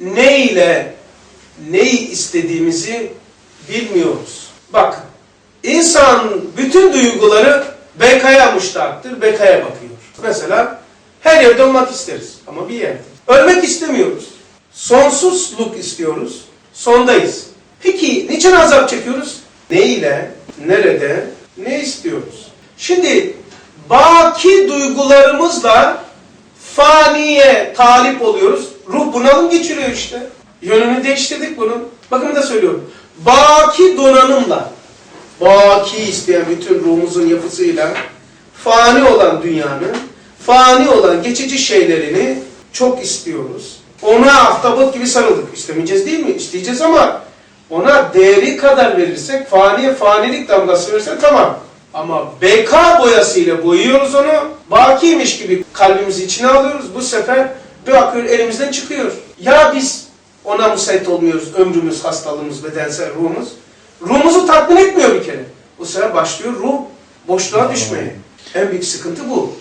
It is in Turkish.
ne ile neyi istediğimizi bilmiyoruz. Bakın, insan bütün duyguları bekaya müştaktır, bekaya bakıyor. Mesela her yerde olmak isteriz ama bir yerde. Ölmek istemiyoruz. Sonsuzluk istiyoruz, sondayız. Peki niçin azap çekiyoruz? Ne ile, nerede, ne istiyoruz? Şimdi baki duygularımızla faniye talip oluyoruz. Ruh bunalım geçiriyor işte. Yönünü değiştirdik bunun. Bakın da söylüyorum. Baki donanımla, baki isteyen bütün ruhumuzun yapısıyla fani olan dünyanın, fani olan geçici şeylerini çok istiyoruz. Ona ahtapot gibi sarıldık. İstemeyeceğiz değil mi? İsteyeceğiz ama ona değeri kadar verirsek, faniye fanilik damgası verirsek tamam. Ama beka boyasıyla boyuyoruz onu. Bakiymiş gibi kalbimizi içine alıyoruz. Bu sefer bir bakıyor elimizden çıkıyor. Ya biz ona müsait olmuyoruz. Ömrümüz, hastalığımız, bedensel ruhumuz. Ruhumuzu tatmin etmiyor bir kere. Bu sefer başlıyor ruh boşluğa düşmeye. En büyük sıkıntı bu.